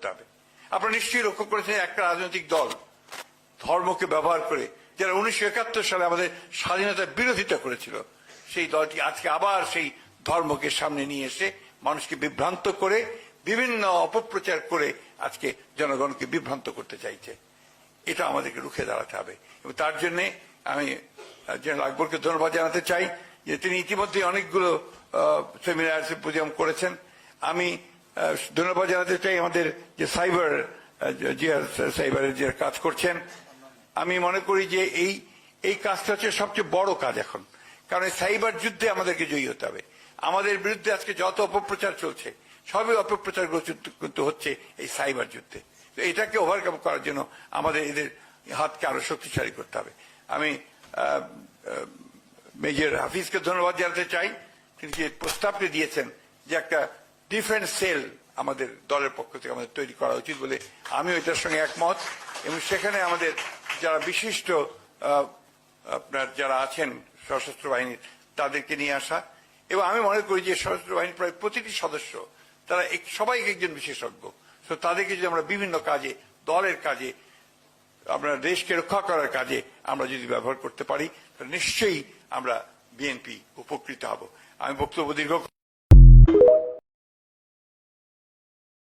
করতে হবে। আপনারা নিশ্চয়ই লক্ষ্য করেছেন, একটা রাজনৈতিক দল ধর্মকে ব্যবহার করে যারা উনিশশো একাত্তর সালে আমাদের স্বাধীনতার বিরোধিতা করেছিল, সেই দলটি আজকে আবার সেই ধর্মকে সামনে নিয়ে এসে মানুষকে বিভ্রান্ত করে, বিভিন্ন অপপ্রচার করে আজকে জনগণকে বিভ্রান্ত করতে চাইছে। এটা আমাদেরকে রুখে দাঁড়াতে হবে। এবং তার জন্য আমি জেনারেল আকবরকে ধন্যবাদ জানাতে চাই যে তিনি ইতিমধ্যে অনেকগুলো সেমিনার, সিম্পোজিয়াম করেছেন। আমি ধন্যবাদ জানাতে চাই আমাদের যে সাইবার সাইবারের যে কাজ করছেন। আমি মনে করি যে এই এই কাজটা হচ্ছে সবচেয়ে বড় কাজ এখন। কারণ এই সাইবার যুদ্ধে আমাদেরকে জয়ী হতে হবে। আমাদের বিরুদ্ধে আজকে যত অপপ্রচার চলছে, সবই অপপ্রচার কিন্তু হচ্ছে এই সাইবার যুদ্ধে। তো এটাকে ওভারকাম করার জন্য আমাদের এদের হাতকে আরও শক্তিশালী করতে হবে। আমি মেজর হাফিজকে ধন্যবাদ জানাতে চাই। তিনি যে প্রস্তাবটি দিয়েছেন যে একটা ডিফেন্স সেল আমাদের দলের পক্ষ থেকে আমাদের তৈরি করা উচিত বলে আমিও এটার সঙ্গে একমত। এবং সেখানে আমাদের যারা বিশিষ্ট আপনার যারা আছেন সশস্ত্র বাহিনীর, তাদেরকে নিয়ে আসা। এবং আমি মনে করি যে সশস্ত্র বাহিনীর প্রায় প্রতিটি সদস্য, তারা সবাই একজন বিশেষজ্ঞ। তো তাদেরকে যদি আমরা বিভিন্ন কাজে, দলের কাজে আমরা দেশকে রক্ষা করার কাজে আমরা যদি ব্যবহার করতে পারি, তাহলে নিশ্চয়ই আমরা বিএনপি উপকৃত হব। আমি বক্তব্য দীর্ঘ